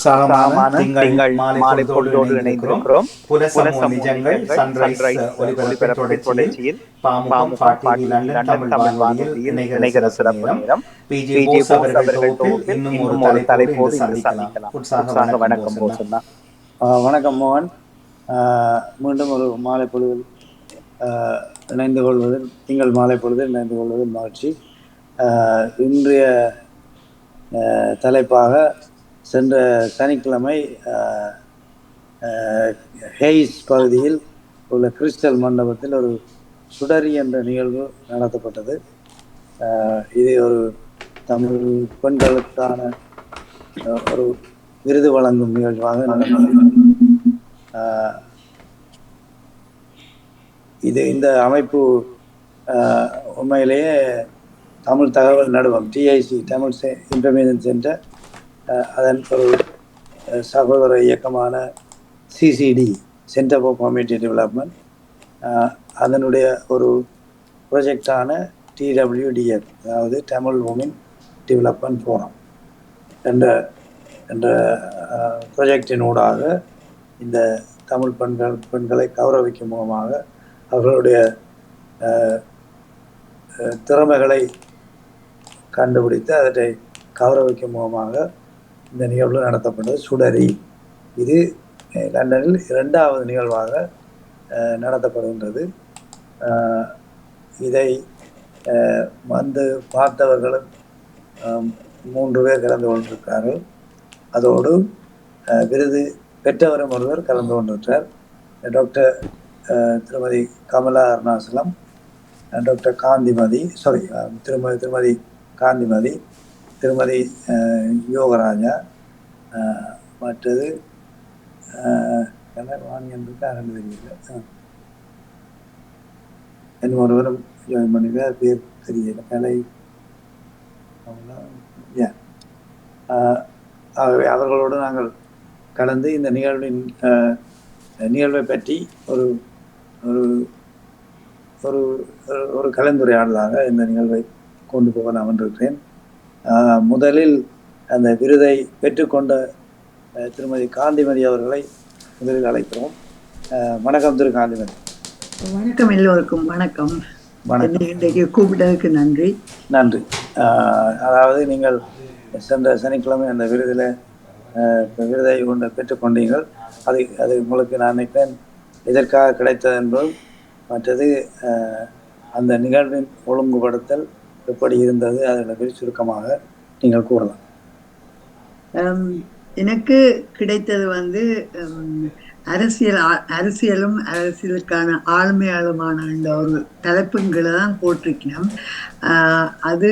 உற்சாகமான திங்கள் திங்கள் மாலை பொழுதோடு இணைந்திருக்கிறோம். புலசமோ நிஜங்கள் சன்ரைஸ் ஒலிபரப்பின் தொடர்ச்சியில் பாமுகம் பாட்டி லண்டன் தமிழ் வானொலியில் இணைகிற சிறப்பு நேரம். பிஜே போஸ் அவர்கள் தொகுப்பில் இன்னும் ஒரு தலைப்போடு இங்கு சந்திக்கலாம். உற்சாக வணக்கம் போசன்னா வணக்கம் மோகன். ஆஹ் மீண்டும் ஒரு மாலை பொழுதில் ஆஹ் இணைந்து கொள்வதில் திங்கள் மாலை பொழுதில் இணைந்து கொள்வதில் மகிழ்ச்சி. ஆஹ் இன்றைய தலைப்பாக சென்ற சனிக்கிழமை ஆஹ் ஹெய்ஸ் பகுதியில் உள்ள கிறிஸ்டல் மண்டபத்தில் ஒரு சுடரி என்ற நிகழ்வு நடத்தப்பட்டது. இது ஒரு தமிழ் பெண்களுக்கான ஒரு விருது வழங்கும் நிகழ்வாக நடந்தது. இது இந்த அமைப்பு உண்மையிலேயே தமிழ் தகவல் நடுவம் டிஐசி தமிழ் இன்ஃபர்மேஷன் சென்டர் அதன் ஒரு சகோதர இயக்கமான CCD centre for community development அதனுடைய ஒரு ப்ரொஜெக்டான டிடபிள்யூடிஎஃப் அதாவது தமிழ் உமன் டெவலப்மெண்ட் ஃபோரம் என்ற என்ற ப்ரொஜெக்டின் ஊடாக இந்த தமிழ் பெண்கள் பெண்களை கௌரவிக்கும் மூலமாக அவர்களுடைய திறமைகளை கண்டுபிடித்து அவற்றை கௌரவிக்கும் மூலமாக இந்த நிகழ்வு நடத்தப்பட்டது சுடரி. இது லண்டனில் இரண்டாவது நிகழ்வாக நடத்தப்படுகின்றது. இதை வந்து பார்த்தவர்களும் மூன்று பேர் கலந்து கொண்டிருக்கிறார்கள். அதோடு விருது பெற்றவரும் ஒருவர் கலந்து கொண்டிருக்கிறார். டாக்டர் திருமதி கமலா அருணாசலம் டாக்டர் காந்திமதி சாரி திருமதி திருமதி காந்திமதி திருமதி யோகராஜா மற்றது அஹ், என்ன வாணியன் இருக்கா? தெரியல அஹ். ஒருவரும் ஜாயின் பண்ணிருக்கார் பேர் தெரியல. கலை அவங்களா? ஆகவே அவர்களோடு நாங்கள் கலந்து இந்த நிகழ்வின் நிகழ்வை பற்றி ஒரு ஒரு ஒரு ஒரு- கலந்துரையாடலாக இந்த நிகழ்வை கொண்டு போகலாம் என்றிருக்கிறேன் ஆஹ், முதலில் அந்த விருதை பெற்றுக்கொண்ட திருமதி காந்திமதி அவர்களை முதலில் அழைக்கிறோம். வணக்கம் திரு காந்திமதி வணக்கம் எல்லோருக்கும் வணக்கம். வணக்கம். இன்றைக்கு கூப்பிட்டதுக்கு நன்றி. நன்றி. அதாவது நீங்கள் சென்ற சனிக்கிழமை அந்த விருதில் விருதை கொண்டு பெற்றுக்கொண்டீர்கள். அது அது உங்களுக்கு நான் நினைக்கிறேன் எதற்காக கிடைத்தது என்பதும் மற்றது அந்த நிகழ்வின் ஒழுங்குபடுத்தல் எப்படி இருந்தது அதை பற்றி சுருக்கமாக நீங்கள் கூறலாம். ஹம், எனக்கு கிடைத்தது வந்து அரசியல் அரசியலும் அரசியலுக்கான ஆளுமையாளுமான இந்த ஒரு தலைப்பின் கீழே தான் போட்டிருக்கணும் ஆஹ், அது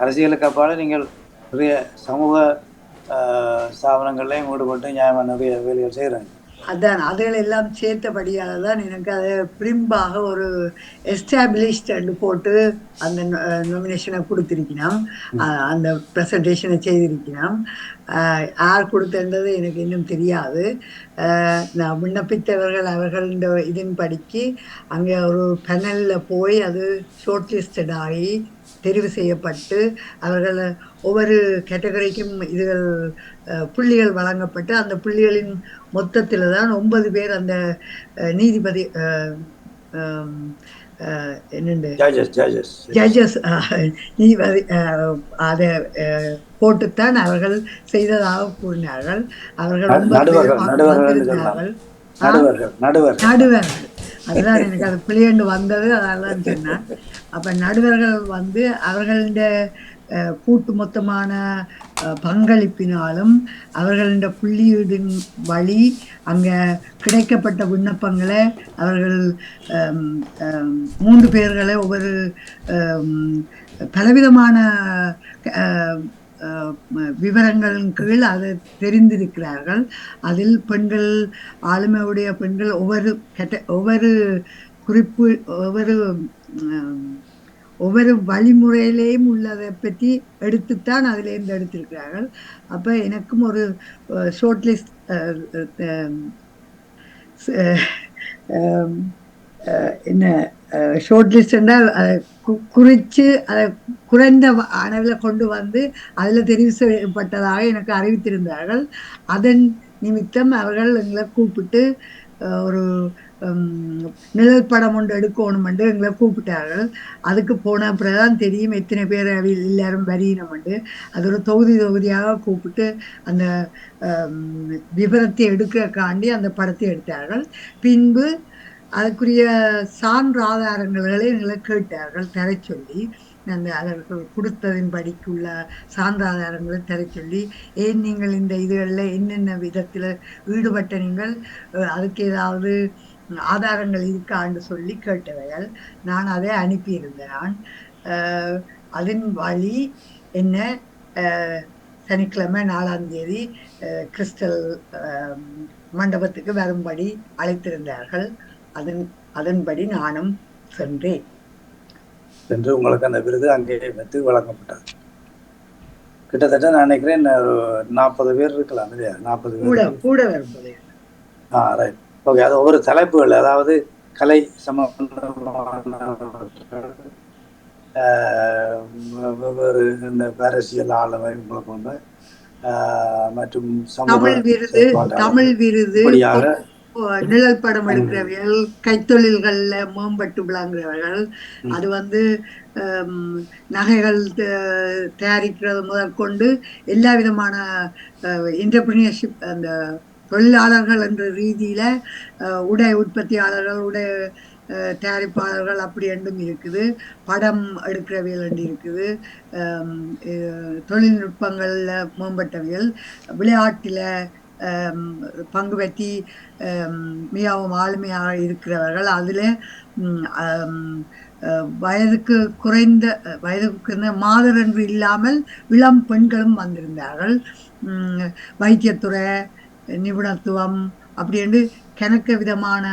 அரசியலுக்கு அப்பால நீங்கள் நிறைய சமூக ஆஹ் ஸ்தாபனங்கள்லையும் ஈடுபட்டு நியாயமான நிறைய வேலைகள் செய்கிறாங்க அதான் அதுகளெல்லாம் சேர்த்தபடியால் தான் எனக்கு அதை பிரிம்பாக ஒரு எஸ்டாப்ளிஷ்டு போட்டு அந்த நொமினேஷனை கொடுத்துருக்கணும் அந்த ப்ரெசன்டேஷனை செய்திருக்கணும் யார் கொடுத்தன்றது எனக்கு இன்னும் தெரியாது. நான் விண்ணப்பித்தவர்கள் அவர்கள் இந்த இதன் படிக்கு அங்கே ஒரு பெனலில் போய் அது ஷோர்ட் லிஸ்டட் ஆகி தெரிவு செய்யப்பட்டு அவர்கள் ஒவ்வொரு கேட்டகரிக்கும் இதுகள் புள்ளிகள் வழங்கப்பட்டு அந்த புள்ளிகளின் மொத்தத்தில் தான் ஒன்பது பேர் அந்த நீதிபதி என்னண்டு? ஜட்ஜஸ் நீதிபதி அதை போட்டுத்தான் அவர்கள் செய்ததாக கூறினார்கள். அவர்கள் நடுவர்கள் நடுவர்கள் அதுதான் எனக்கு அது பிள்ளையண்டு வந்தது அதெல்லாம் சொன்னேன். அப்போ நடுவர்கள் வந்து அவர்களுடைய அஹ், கூட்டு மொத்தமான பங்களிப்பினாலும் அவர்களின் புள்ளியீடின் வழி அங்கே கிடைக்கப்பட்ட விண்ணப்பங்களை அவர்கள் மூன்று பேர்களை ஒவ்வொரு பலவிதமான விவரங்களின் கீழ் அதை தெரிந்திருக்கிறார்கள். அதில் பெண்கள் ஆளுமையுடைய பெண்கள் ஒவ்வொரு கெட்ட ஒவ்வொரு குறிப்பு ஒவ்வொரு ஒவ்வொரு வழிமுறையிலேயும் உள்ளதை பற்றி எடுத்துத்தான் அதிலேருந்து எடுத்திருக்கிறார்கள். அப்போ எனக்கும் ஒரு ஷார்ட் லிஸ்ட் அஹ், என்ன ஷார்ட் லிஸ்ட்னா குறித்து அதை குறைந்த அளவில் கொண்டு வந்து அதில் தெரிவு செய்யப்பட்டதாக எனக்கு அறிவித்திருந்தார்கள். அதன் நிமித்தம் அவர்கள் எங்களை கூப்பிட்டு ஒரு நிழல் படம் ஒன்று எடுக்கணும் என்று எங்களை கூப்பிட்டார்கள். அதுக்கு போன அப்புறம் தான் தெரியும் எத்தனை பேர் எல்லாரும் வரியினம் என்று அது ஒரு தொகுதி தொகுதியாக கூப்பிட்டு அந்த விபரத்தை எடுக்கிறக்காண்டி எடுக்கக்காண்டி அந்த படத்தை எடுத்தார்கள். பின்பு அதுக்குரிய சான்று ஆதாரங்களை எங்களை கேட்டார்கள் தர சொல்லி. அந்த அவர்கள் கொடுத்ததின் படிக்குள்ள சான்று ஆதாரங்களை தர சொல்லி ஏன் நீங்கள் இந்த இதுகளில் என்னென்ன விதத்தில் ஈடுபட்ட நீங்கள் அதுக்கு ஏதாவது ஆதாரங்கள் இருக்கான்னு சொல்லி கேட்டவைகள் நான் அதை அனுப்பியிருந்தேன். அதன் வழி என்ன? சனிக்கிழமை நாலாம் தேதி கிறிஸ்டல் மண்டபத்துக்கு வரும்படி அழைத்திருந்தார்கள். அதன் அதன்படி நானும் சென்றேன். என்று உங்களுக்கு அந்த விருது அங்கே வைத்து வழங்கப்பட்டது. கிட்டத்தட்ட நான் நினைக்கிறேன் நாற்பது பேர் இருக்கலாம் இல்லையா? நாற்பது கூட பேர். கூட வரும்போது ஆ ரைட் ஓகே அது ஒவ்வொரு தலைப்புகள் அதாவது கலை சம்பந்தமான வெவ்வேறு இந்த அரசியல் ஆளுமை போன்ற மற்றும் தமிழ் விருது தமிழ் விருது நிழல் படம் எடுக்கிறவர்கள் கைத்தொழில்கள்ல மேம்பட்டு விளங்குறவர்கள் அது வந்து நகைகள் தயாரிக்கிறது முதற்கொண்டு எல்லா விதமான என்டர்பிரினியர்ஷிப் அந்த தொழிலாளர்கள் என்ற ரீதியில் உடை உற்பத்தியாளர்கள் உடை தயாரிப்பாளர்கள் அப்படி என்றும் இருக்குது. படம் எடுக்கிறவியல் என்று இருக்குது. தொழில்நுட்பங்களில் மேம்பட்டவியல் விளையாட்டில் பங்கு பற்றி மிகவும் ஆளுமையாக இருக்கிறவர்கள். அதில் வயதுக்கு குறைந்த வயதுக்கு குறைந்த மாதர் என்று இல்லாமல் இளம் பெண்களும் வந்திருந்தார்கள். வைத்தியத்துறை நிபுணத்துவம் அப்படி என்று கணக்க விதமான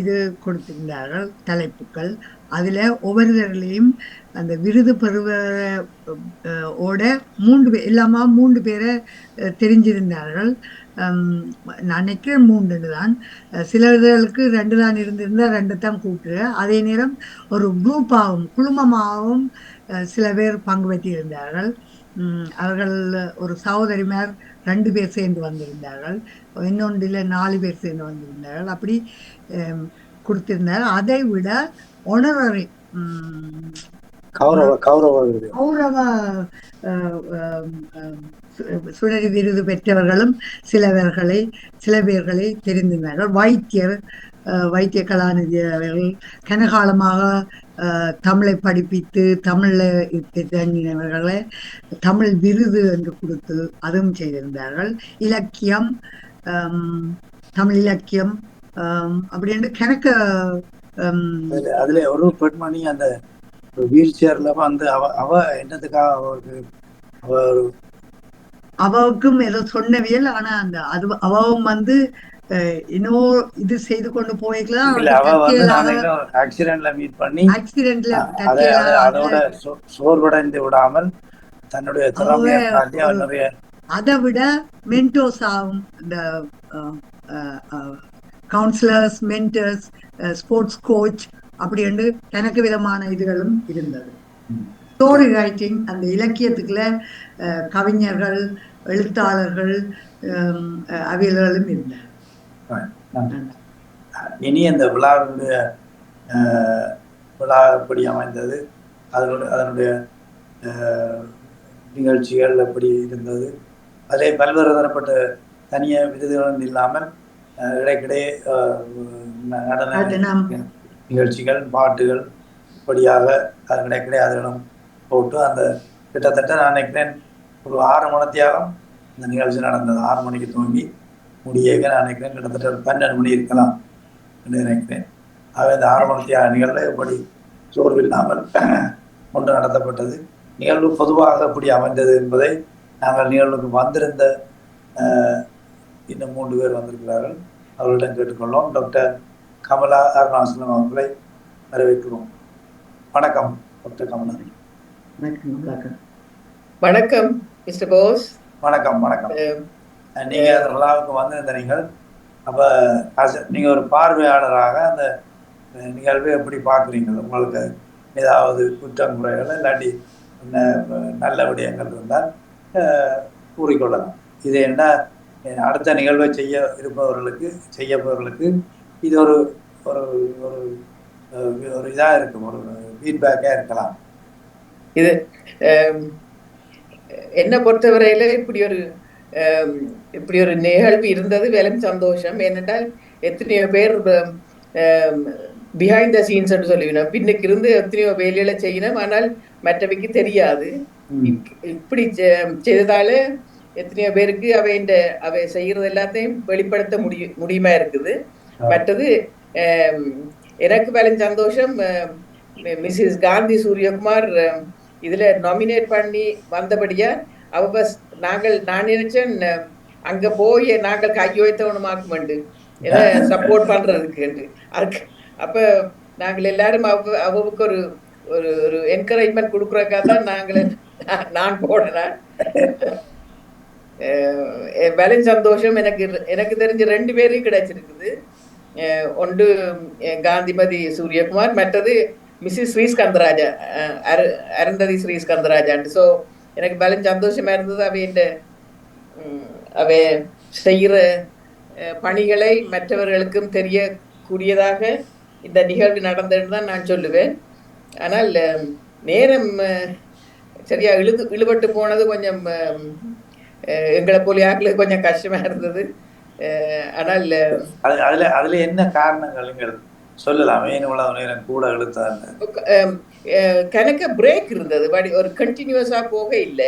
இது கொடுத்திருந்தார்கள் தலைப்புக்கள் அதில் ஒவ்வொருவர்களையும் அந்த விருது பெறுவர மூன்று பேர் இல்லாமல் மூன்று பேரை தெரிஞ்சிருந்தார்கள். நான் நினைக்கிறேன் மூன்று தான் சிலர்களுக்கு ரெண்டு தான் இருந்திருந்தால் ரெண்டு தான் கூப்பிட்டு அதே நேரம் ஒரு குரூப்பாகவும் குழுமமாகவும் சில பேர் பங்கு பெற்றிருந்தார்கள். அவர்கள் ஒரு சகோதரிமார் ரெண்டு பேர் சேர்ந்து வந்திருந்தார்கள். இன்னொன்றில் நாலு பேர் சேர்ந்து வந்திருந்தார்கள். அப்படி ஹம், கொடுத்திருந்தார்கள் அதை விட ஒனரரி கௌரவ கௌரவ விருது. சுடரி பெற்றவர்களும் சிலவர்களை சில பேர்களை தெரிந்திருந்தார்கள். வைத்தியர் வைத்திய கலாநிதி அவர்கள் கனகாலமாக தமிழை படிப்பித்து தமிழில் தங்கினவர்களை தமிழ் விருது என்று கொடுத்து அதுவும் செய்திருந்தார்கள். இலக்கியம் தமிழ் இலக்கியம் அப்படி என்று கணக்க அதுல- ஒரு பெண்மணி அந்த வீல் சேர்ல வந்து அவ அவ என்னத்துக்காக அவருக்கு அவ ஒரு அவவுக்கும் ஏதோ சொன்னவியல் ஆனா அந்த அது அவவும் வந்து அஹ், இன்னும் இது செய்து கொண்டு போய்க்கலாம் ஆக்சிடென்ட்ல மீட் பண்ணி ஆக்சிடென்ட்ல அதை அதை அதோட சோர்வடைந்து விடாமல் தன்னுடைய திறமையை அதை விட மென்டோஸ் ஆகும் இந்த கவுன்சிலர்ஸ் மென்டர்ஸ் ஸ்போர்ட்ஸ் கோச் அப்படி என்று கணக்கு விதமான இதுகளும் இருந்தது. ஸ்டோரி ரைட்டிங் அந்த இலக்கியத்துக்குள்ள கவிஞர்கள் எழுத்தாளர்கள் அவியல்களும் இருந்தார் இனி அந்த விழாவினுடைய விழா எப்படி அமைந்தது? அதனுடைய அதனுடைய நிகழ்ச்சிகள் எப்படி இருந்தது? அதிலே பல்வேறு தரப்பட்ட தனிய விருதுகளும் இல்லாமல் இடைக்கிடையே நடன. நிகழ்ச்சிகள் பாட்டுகள் இப்படியாக அது இடைக்கிடையே அதுகளும் போட்டு அந்த கிட்டத்தட்ட நான் நினைக்கிறேன் ஒரு ஆறு மணித்தியாகம் இந்த நிகழ்ச்சி நடந்தது. ஆறு மணிக்கு துவங்கி முடியவே நான் நினைக்கிறேன் கிட்டத்தட்ட பன்னெண்டு மணி இருக்கலாம் என்று நினைக்கிறேன். ஆகவே இந்த ஆறு மணித்தியாக நிகழ்வு எப்படி சோர்வில்லாமல் கொண்டு நடத்தப்பட்டது. நிகழ்வு பொதுவாக எப்படி அமைந்தது என்பதை நாங்கள் நிகழ்வுக்கு வந்திருந்த இன்னும் மூன்று பேர் வந்திருக்கிறார்கள். அவர்களிடம் கேட்டுக்கொள்ளோம் டாக்டர் கமலா அருணாசலம் அவர்களை வரவேற்கிறோம். வணக்கம் டாக்டர் கமலா. வணக்கம், வணக்கம். வணக்கம் மிஸ்டர் போஸ். வணக்கம் வணக்கம். அஹ் நீங்க அந்த விழாவுக்கு வந்திருந்த நீங்கள் அப்ப as a- நீங்க ஒரு பார்வையாளராக அந்த நிகழ்வை எப்படி பார்க்குறீங்க உங்களுக்கு ஏதாவது குற்றம் குறைகள் இல்லாட்டி நல்ல விடயங்கள் இருந்தால் கூறிக்கொள்ளலாம். இது என்ன அடுத்த நிகழ்வை செய்ய இருப்பவர்களுக்கு செய்யப்பவர்களுக்கு இது ஒரு ஒரு ஒரு இதாக இருக்கும் ஒரு ஃபீட்பேக்காக இருக்கலாம். இது என்னை பொறுத்தவரையில இப்படி ஒரு இப்படி ஒரு நிகழ்வு இருந்தது வெறும் சந்தோஷம் ஏனென்றால் எத்தனையோ பேர் பிஹைண்ட் த சீன்ஸ் சொல்லிவினோம் பின்னுக்கு இருந்து எத்தனையோ வேலைகளை செய்யணும் ஆனால் மற்றவைக்கு தெரியாது இப்- இப்படி செய்ததால எத்தனையோ பேருக்கு அவை இந்த அவை செய்யறது எல்லாத்தையும் வெளிப்படுத்த முடிய முடியுமா இருக்குது மற்றது எனக்கு வேலை சந்தோஷம் மிஸ்ஸஸ் காந்தி சூரியகுமார் இதுல நாமினேட் பண்ணி வந்தபடியா அவ பஸ் நாங்கள் நான் நினைச்சேன் அங்க போய் நாங்கள் கையொய்த்தவனுமாக்குமெண்டு ஏன்னா சப்போர்ட் பண்றதுக்கு அதுக்கு அப்ப நாங்கள் எல்லாரும் அவ அவவுக்கு ஒரு ஒரு ஒரு என்கரேஜ்மெண்ட் கொடுக்குறக்காக தான் நாங்கள் நான் போடுறேன் வேலை சந்தோஷம். எனக்கு எனக்கு தெரிஞ்ச ரெண்டு பேரும் கிடைச்சிருக்குது. அஹ் ஒன்று காந்திமதி சூரியகுமார் மற்றது மிஸ்ஸஸ் ஸ்ரீஸ்கந்தராஜா அஹ் அரு அருந்ததி ஸ்ரீஸ்கந்தராஜான்ட்டு. ஸோ எனக்கு பலம் சந்தோஷமா இருந்தது அவையின் அவை செய்கிற பணிகளை மற்றவர்களுக்கும் தெரியக்கூடியதாக இந்த நிகழ்வு நடந்ததுன்னு தான் நான் சொல்லுவேன். ஆனால் நேரம் சரியா இழுது இழுபட்டு போனது கொஞ்சம் எங்களை போல ஆக்களுக்கு கொஞ்சம் கஷ்டமா இருந்தது. ஆனால் அதுல அதுல என்ன காரணங்கள் சொல்லலாம் ஏன் இவ்வளவு நேரம் கூட இழுத்தாங்க கணக்க பிரேக் இருந்தது. பட் ஒரு கண்டினியூஸா போக இல்லை.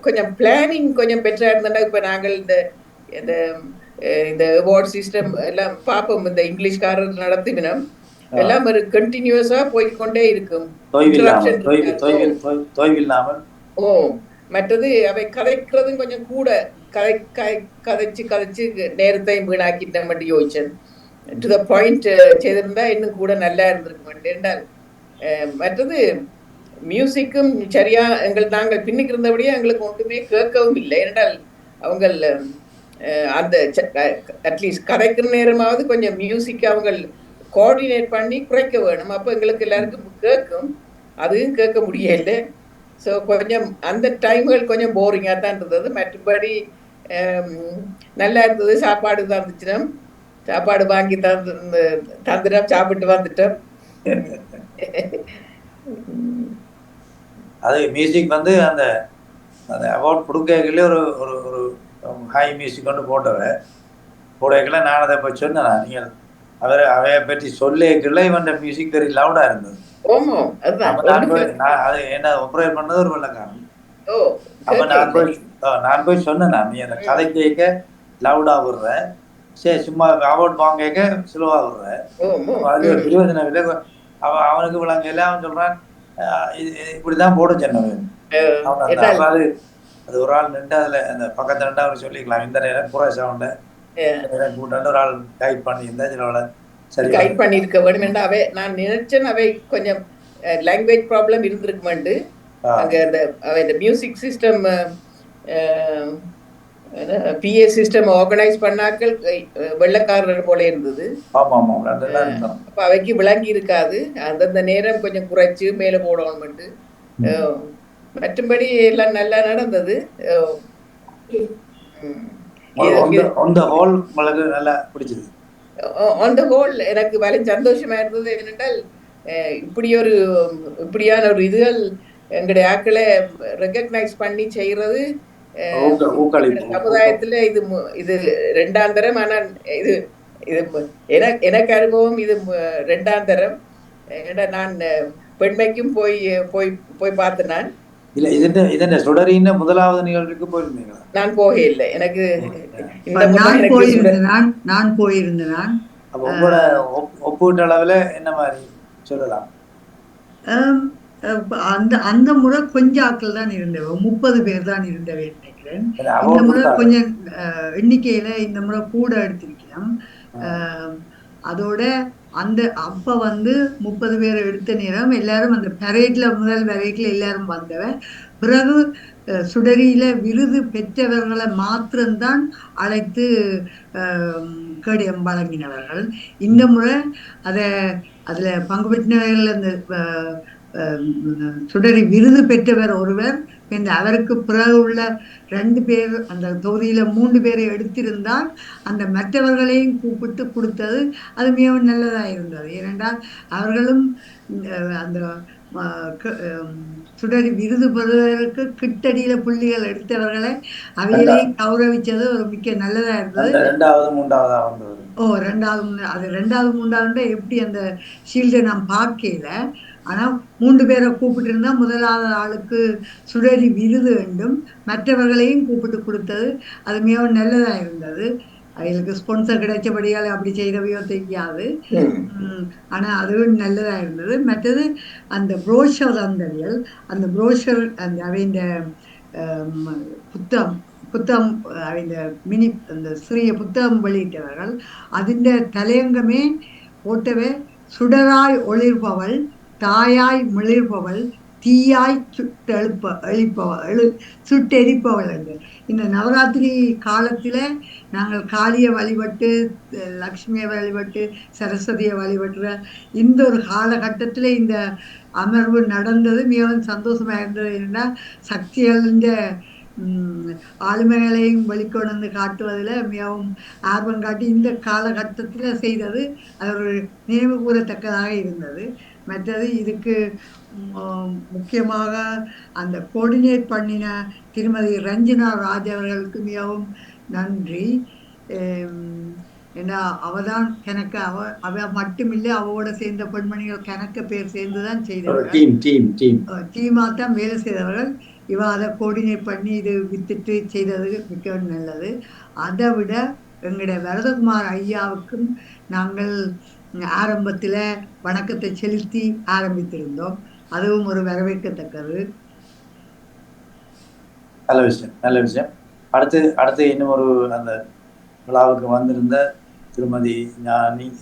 கொஞ்சம் பிளானிங் கொஞ்சம் பெட்டரா இருந்தா இப்ப நாங்கள் இந்த இந்த இந்த அவார்ட் சிஸ்டம் எல்லாம் பார்ப்போம். இந்த இங்கிலீஷ்காரர் நடத்தினோம் எல்லாம் ஒரு கண்டினியூஸா போய்க்கொண்டே இருக்கும். ஓ மற்றது அவை கதைக்கிறதும் கொஞ்சம் கூட கதை கதை- கதைச்சு கதைச்சு நேரத்தையும் வீணாக்கிட்ட மட்டும் யோசிச்சேன். டு த பாயிண்ட் செய்திருந்தா இன்னும் கூட நல்லா இருந்திருக்கும். என்றால் மற்றது மியூசிக்கும் சரியா எங்கள் நாங்கள் பின்னுக்கு இருந்தபடியே எங்களுக்கு ஒன்றுமே கேட்கவும் இல்லை. என்றால் அவங்கள் அந்த அட்லீஸ்ட் கதைக்கிற நேரமாவது கொஞ்சம் மியூசிக் அவங்க கோஆர்டினேட் பண்ணி குறைக்க வேணும். அப்போ எங்களுக்கு எல்லாருக்கும் கேட்கும். அதுவும் கேட்க முடியல. ஸோ கொஞ்சம் அந்த டைம்கள் கொஞ்சம் போரிங்காக தான் இருந்தது. மற்றபடி நல்லா இருந்தது. சாப்பாடு தான் இருந்துச்சுன்னா சாப்பாடு வாங்கி தந்து தந்துட்டோம் சாப்பிட்டு வந்துட்டோம் அது மியூசிக் வந்து அந்த அந்த அவார்ட் கொடுக்கல ஒரு ஒரு ஒரு ஹை மியூசிக் கொண்டு போட்டவ போடக்கல நான் அதை இப்போ சொன்னேன் நீங்கள் அவரை அவைய பற்றி சொல்லிக்கல இவன் மியூசிக் வெரி லவுடா இருந்தது. போய் அது என்ன ஒப்ரேட் பண்ணது ஒரு வெள்ளக்காரன். அப்ப நான் போய் நான் போய் சொன்னேன் நீ அந்த கதை கேட்க லவுடா விடுற. சரி சும்மா அவார்ட் வாங்க ஸ்லோவா விடுற அது ஒரு இல்லை அவன் அவனுக்கு விளங்கல அவன் சொல்றான் "அஹ் இது இப்படிதான் போட சொன்னவன் அது அது ஒரு ஆள் நின்று அதுல அந்த பக்கத்துல நின்று அவன் சொல்லிக்கலாம். இந்த நேரம் குறை சவுண்ட கூட்டாண்டு ஒரு ஆள் கைட் பண்ணியிருந்தா சில சரி கைட் பண்ணியிருக்க வேணும். அவை நான் நினைச்சேன் அவை கொஞ்சம் லாங்குவேஜ் ப்ராப்ளம் இருந்திருக்குமெண்டு. அங்க அந்த அவை இந்த music system PA system organise பண்ணாக்கள் அஹ், வெள்ளைக்காரர் போல இருந்தது. அப்ப அவைக்கு விளங்கி இருக்காது. அந்தந்த நேரம் கொஞ்சம் குறைச்சு மேல போடணும்ட்டு அஹ், மற்றும்படி எல்லாம் நல்லா நடந்தது. ஆன் த ஹோல் எனக்கு வரை சந்தோஷமா இருந்தது என்னென்றால் இப்படி ஒரு இப்படியான ஒரு இதுகள் எங்களுடைய ஆக்களை ரெக்கக்னைஸ் பண்ணி செய்யறது சமுதாயத்துல இது இது ரெண்டாம் தரம். ஆனா இது இது எனக்கு அனுபவம் இது ரெண்டாம் தரம். நான் பெண்மைக்கும் போய் போய் போய் பார்த்து நான் இல்ல இது என்ன சுடரின முதலாவது நிகழ்வுக்கு போயிருந்தீங்களா? நான் போகல எனக்கு நான் போயிருந்தேன். நான் நான் போயிருந்தேன். நான் அப்ப உங்களோட ஒப்பீட்டு அளவுல என்ன மாதிரி சொல்லலாம்? அந்த அந்த முறை கொஞ்சம் ஆட்கள் தான் இருந்தவ முப்பது பேர் தான் இருந்தவை நினைக்கிறேன். இந்த முறை. கொஞ்சம் எண்ணிக்கையில இந்த முறை கூட எடுத்திருக்கிறோம். அதோட அந்த அப்ப வந்து முப்பது பேர் எடுத்த நேரம் எல்லாரும் அந்த பரேட்ல முதல் பரேட்ல எல்லாரும் வந்தவ பிறகு சுடரியில விருது பெற்றவர்களை மாத்திரம்தான் அழைத்து அஹ், கேடயம் வழங்கினவர்கள். இந்த முறை அதை அதுல பங்கு பெற்றினவர்கள் அந்த சுடரி விருது பெற்றவர் ஒருவர் இந்த அவருக்கு பிறகு உள்ள ரெண்டு பேர் அந்த தொகுதியில மூன்று பேரை எடுத்திருந்தால் அந்த மற்றவர்களையும் கூப்பிட்டு கொடுத்தது அது மிகவும் நல்லதாக இருந்தது. ஏனென்றால் அவர்களும் அந்த சுடரி விருது பெறுவதற்கு கிட்டடியில புள்ளிகள் எடுத்தவர்களை அவையிலையும் கௌரவிச்சது ஒரு மிக்க நல்லதா இருந்தது. ரெண்டாவது மூன்றாவதா ஓ ரெண்டாவது அது ரெண்டாவது மூன்றாவது எப்படி அந்த ஷீல்டை நான் பார்க்கல ஆனால் மூன்று பேரை கூப்பிட்டு இருந்தால் முதலாவது ஆளுக்கு சுடரி விருது வேண்டும். மற்றவர்களையும் கூப்பிட்டு கொடுத்தது. அது மிகவும் நல்லதா இருந்தது. அவங்களுக்கு ஸ்பான்சர் கிடைச்சபடியால் அப்படி செய்தவையோ தெரியாது. உம், ஆனா அதுவும் நல்லதா இருந்தது. மற்றது அந்த புரோஷர் அந்தவியல் அந்த புரோஷர் அந்த அவைந்த புத்தம் புத்தகம் புத்தகம் மினி அந்த சிறிய புத்தகம் வெளியிட்டவர்கள் அதிண்ட தலையங்கமே போட்டவே சுடராய் ஒளிர்பவள் தாயாய் மிளிர்பவள் தீயாய் சுட்டெழுப்ப எழுப்பவள் எழு சுட்டெரிப்பவள் என்று. இந்த நவராத்திரி காலத்தில் நாங்கள் காளியை வழிபட்டு லக்ஷ்மியை வழிபட்டு சரஸ்வதியை வழிபட்டுற இந்த ஒரு காலகட்டத்தில் இந்த அமர்வு நடந்தது மிகவும் சந்தோஷமாக இருந்தது. என்றால் சக்திகளின் ஆளுமைகளையும் வெளிக்கொண்டு காட்டுவதில் மிகவும் ஆர்வம் காட்டி இந்த காலகட்டத்தில் செய்தது அது ஒரு நினைவு கூறத்தக்கதாக இருந்தது. மற்றது இதுக்கு முக்கியமாக அந்த கோஆர்டினேட் பண்ணின திருமதி ரஞ்சனா ராஜ் அவர்களுக்கு மிகவும் நன்றி. ஏன்னா அவதான் கணக்க அவ அவ மட்டுமில்லை அவவோட சேர்ந்த பெண்மணிகள் கணக்க பேர் சேர்ந்து தான் செய்தவர்கள் டீம் டீம் டீம் டீமாக தான் வேலை செய்தவர்கள். இவ அதை கோஆர்டினேட் பண்ணி இது வித்துட்டு செய்தது மிக நல்லது. அதை விட எங்களுடைய வரதகுமார் ஐயாவுக்கும் நாங்கள் ஆரம்பத்தில் வணக்கத்தை செலுத்தி ஆரம்பித்திருந்தோம். அதுவும் ஒரு வரவேற்கத்தக்கது. நல்ல விஷயம் நல்ல விஷயம். அடுத்து அடுத்து இன்னும் ஒரு அந்த விழாவுக்கு வந்திருந்த திருமதி ஞானி